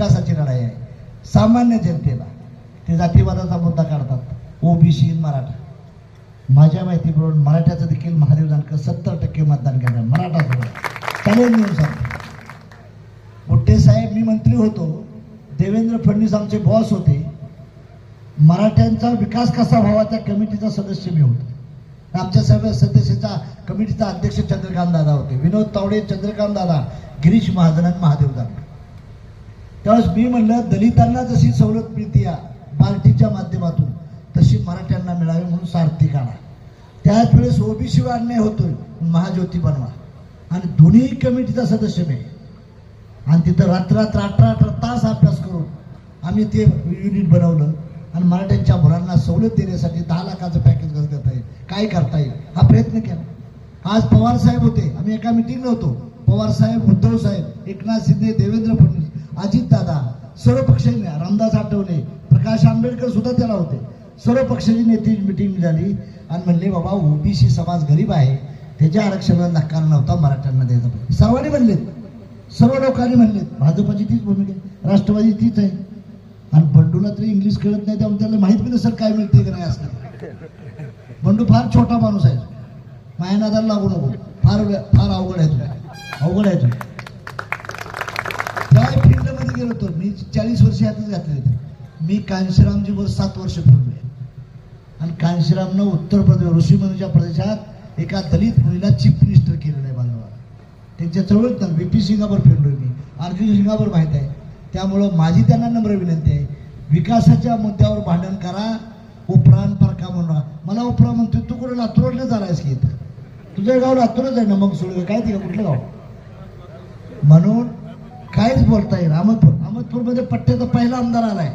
विकासाची लढाई आहे. सामान्य जनतेला ते जातीवादाचा मुद्दा काढतात. ओबीसी मराठा. माझ्या माहितीप्रमाणे मराठ्याचं देखील महादेव जानकर सत्तर टक्के मतदान करणार मराठा सोडून चालेल मोठे साहेब मी मंत्री होतो. देवेंद्र फडणवीस आमचे बॉस होते. मराठ्यांचा विकास कसा व्हावा त्या कमिटीचा सदस्य मी होतो. आमच्या सर्व सदस्याचा कमिटीचा अध्यक्ष चंद्रकांत दादा होते. विनोद तावडे चंद्रकांत दादा गिरीश महाजन आणि महादेव दादा त्यावेळेस मी म्हणलं दलितांना जशी सवलत मिळते या पार्टीच्या माध्यमातून तशी मराठ्यांना मिळावी म्हणून सारथी काढा त्याच वेळेस ओबीसी अन्याय होतोय महाज्योती बनवा. आणि दोन्ही कमिटीचा सदस्य मी. आणि तिथं रात्र अठरा अठरा तास अभ्यास करून आम्ही ते युनिट बनवलं. आणि मराठ्यांच्या मुलांना सवलत देण्यासाठी दहा लाखाचं पॅकेज कसं करता येईल काय करता येईल? हा प्रयत्न केला. आज पवार साहेब होते. आम्ही एका मिटिंगला होतो. पवार साहेब उद्धव साहेब एकनाथ शिंदे देवेंद्र फडणवीस सर्व पक्षांनी रामदास आठवले प्रकाश आंबेडकर सुद्धा त्याला होते. सर्व पक्षाची नेते मिटिंग झाली आणि म्हणले बाबा ओबीसी समाज गरीब आहे. त्याच्या आरक्षणाला नकार नव्हता मराठ्यांना द्यायचा सर्वांनी म्हणलेत. सर्व लोकांनी म्हणलेत भाजपाची तीच भूमिका आहे. राष्ट्रवादी तीच आहे. आणि बंडूला तरी इंग्लिश कळत नाही त्यामुळे त्याला माहीत पण सर काय मिळते का नाही असं. बंडू फार छोटा माणूस आहे. मायानादाला लागू नको. फार फार अवघड आहे तुला अवघड आहे तुला गेलो होतो मी चाळीस वर्ष यातच घातले होते. मी कांशीरामजीवर सात वर्ष फिरलोय आणि कांशीरामनं उत्तर प्रदेश ऋषीमुनीच्या प्रदेशात एका दलित मुलीला चीफ मिनिस्टर केलेलं आहे बांधवा त्यांच्या चळवळीत व्ही पी सिंगावर फिरलोय मी. अर्जुन सिंगावर माहीत आहे. त्यामुळं माझी त्यांना नम्र विनंती आहे. विकासाच्या मुद्द्यावर भांडण करा. उपरान परका म्हणा मला उपरा म्हणतोय तू कुठं लातूरला झालायस की इथं? तुझं गाव लातूरच आहे ना मग सोडलं काय ते कुठलं गाव? म्हणून काहीच बोलता येईल. अहमदपूर. अहमदपूरमध्ये पट्ट्याचा पहिला आमदार आलाय.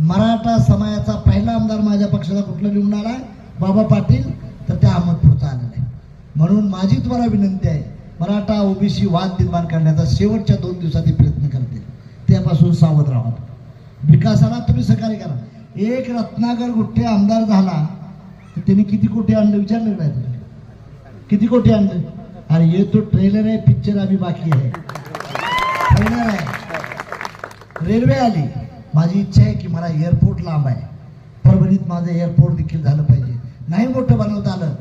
मराठा समाजाचा पहिला आमदार माझ्या पक्षाला कुठला निवडून आलाय? बाबा पाटील तर त्या अहमदपूरचा आलेला आहे. म्हणून माझी तुम्हाला विनंती आहे मराठा ओबीसी वाद निर्माण करण्याचा शेवटच्या दोन दिवसात प्रयत्न करतील. त्यापासून सावध राहा. विकासाला तुम्ही सहकार्य करा. एक रत्नागर गुट्टे आमदार झाला तर त्यांनी किती कोटी आणलं? विचारलं नाही किती कोटी आणलं? अरे ये तो ट्रेलर आहे पिक्चर आम्ही बाकी आहे. रेल्वे आली. माझी इच्छा आहे की मला एअरपोर्ट लांब आहे. परभणीत माझं एअरपोर्ट देखील झालं पाहिजे. नाही मोठं बनवता आलं